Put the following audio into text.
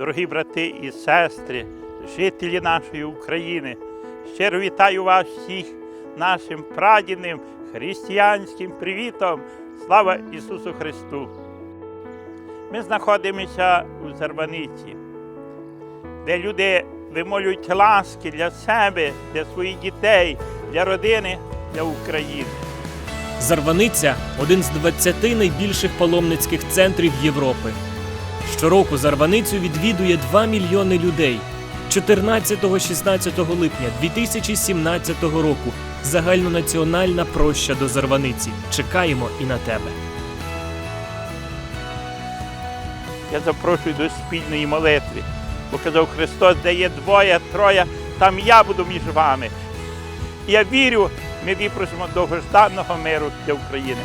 Дорогі брати і сестри, жителі нашої України, щиро вітаю вас всіх нашим прадідним християнським привітом. Слава Ісусу Христу! Ми знаходимося у Зарваниці, де люди вимолюють ласки для себе, для своїх дітей, для родини, для України. Зарваниця один з 20 найбільших паломницьких центрів Європи. Щороку Зарваницю відвідує 2 мільйони людей. 14-16 липня 2017 року загальнонаціональна проща до Зарваниці. Чекаємо і на тебе. Я запрошую до спільної молитви. Бо казав Христос, де є двоє, троє, там я буду між вами. Я вірю, ми випросимо довгожданого миру для України.